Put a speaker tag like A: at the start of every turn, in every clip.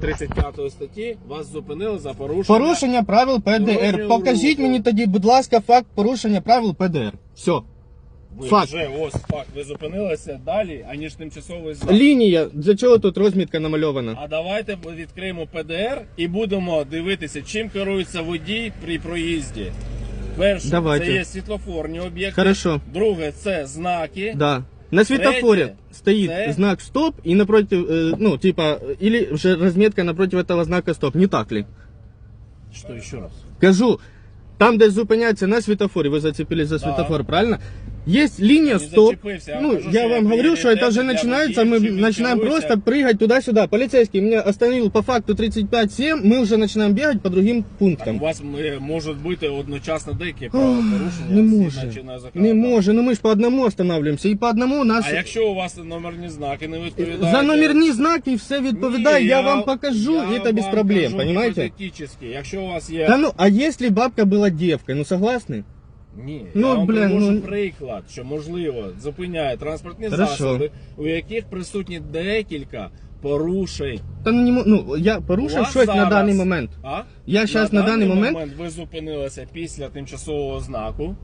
A: 35 статті вас зупинили за порушення.
B: Порушення правил ПДР.
A: Дорожнього
B: Покажіть
A: руху.
B: мені тоді, будь ласка, факт порушення правил ПДР. Все.
A: Ви
B: факт.
A: вже ось факт. Ви зупинилися далі, аніж тимчасовий знак.
B: Лінія. Для чого тут розмітка намальована?
A: А давайте відкриємо ПДР і будемо дивитися, чим керується водій при проїзді. Перше,
B: Давайте.
A: це є світлофорні об'єкти.
B: Хорошо.
A: Друге, це знаки.
B: Да. На светофоре
A: Третє,
B: стоит
A: це-
B: знак стоп и напротив, э, ну, типа, или же разметка напротив этого знака стоп. Не так ли?
A: Що ще раз?
B: Кажу, там, де зупиняється на светофоре, вы зацепились за
A: Да.
B: светофор, правильно? Есть линия
A: Не
B: стоп.
A: зацепился, я
B: Ну,
A: вам кажу,
B: я
A: что
B: вам
A: я
B: говорю, что это
A: приоритет
B: же
A: для
B: начинается, мы
A: водителей,
B: начинаем
A: фильтруйся.
B: просто прыгать туда-сюда. Полицейский меня остановил по факту 35-7, мы уже начинаем бегать по другим
A: Так, у
B: пунктам.
A: вас е, можуть бути одночасно деякі правопорушення.
B: Не
A: згідно
B: може.
A: чинного
B: Не
A: законодавства.
B: може, ну мы ж по одному останавливаемся. И по одному нас...
A: А якщо у вас номерні знаки не відповідають...
B: За номерні знаки все відповідає,
A: Ні,
B: я, вам покажу,
A: я
B: і це без
A: вам
B: проблем,
A: кажу
B: понимаете?
A: гіпотетично. Якщо у вас є...
B: Да ну, а если бабка была девкой, ну согласны?
A: Ні,
B: Ну,
A: я вам
B: бля,
A: привожу
B: ну-
A: приклад, що можливо зупиняє транспортні
B: Хорошо.
A: засоби, у яких присутні декілька порушень.
B: Та ну, не мо- ну я порушив щось на даний момент.
A: А?
B: Я щас на даний момент-
A: ви зупинилися після тимчасового знаку.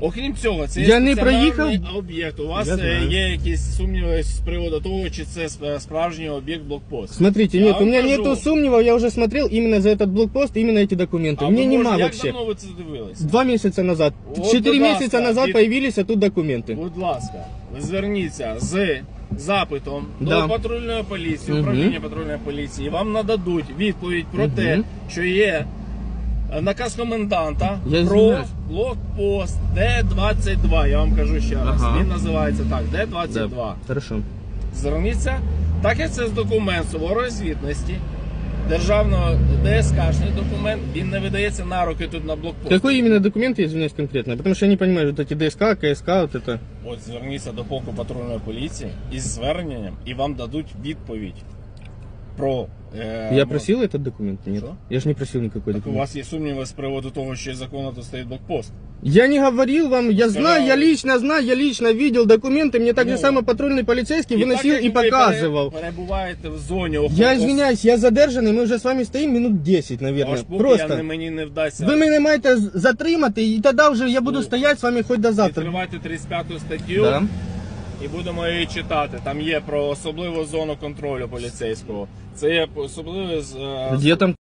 A: Окрім цього, це
B: Я не
A: стаціонарний
B: проїхав.
A: об'єкт. У вас
B: Я
A: е,
B: знаю.
A: є якісь сумніви з приводу того, чи це сп- справжній об'єкт блокпост.
B: Смотрите,
A: Я
B: нет, у
A: вам
B: меня
A: кажу.
B: нету сумнівов, я уже смотрел именно за этот блокпост, именно эти документы.
A: А
B: Мне
A: ви,
B: нема
A: може, як
B: вообще.
A: давно ви це дивилися?
B: Два месяца назад.
A: Вот,
B: Четыре
A: будь
B: месяца
A: ласка,
B: назад
A: від-
B: появились, а тут документы.
A: Будь ласка, ви зверніться з запитом
B: Да.
A: до патрульної поліції,
B: Мгм.
A: управління патрульної поліції. і Вам нададуть відповідь про
B: Мгм.
A: те, що є е, наказ коменданта
B: Я
A: про
B: извиняюсь.
A: блокпост Д-22. Я вам кажу ще раз.
B: Ага.
A: Він називається так, Д-22.
B: Хорошо.
A: Зверніться, так як це з документ суворої звітності. Державного ДСКшний документ, він не видається на руки тут на блокпост.
B: Какой именно документ, я извиняюсь конкретно? Потому что я не понимаю, вот эти ДСК, КСК, вот это.
A: От зверніться до полку патрульної поліції із зверненням, і вам дадуть відповідь про. Е,
B: Я
A: ну,
B: просил этот документ? Нет.
A: Что?
B: Я же не просил никакой
A: Так у
B: документ.
A: вас є сумніви з приводу того, що законно тут стоїть блокпост.
B: Я не говорил вам, я знаю, я
A: Сказал.
B: лично знаю, я лично видел документы, мне так
A: Ну.
B: же само патрульный полицейский
A: так
B: выносил
A: як
B: и
A: ви пере-
B: показывал.
A: перебуваєте в зоні
B: Я
A: охорони-
B: извиняюсь, я задержанный, мы уже с вами стоим минут 10, наверное.
A: Аж поки
B: Просто.
A: я не, мені не вдасться.
B: Ви мене маєте з- затримати, і тоді вже я буду
A: Ну.
B: стояти з вами хоч до завтра.
A: Відкривайте 35 статтю
B: Да.
A: і будемо її читати. Там є про особливу зону контролю поліцейського. Це є особливе з. е,
B: там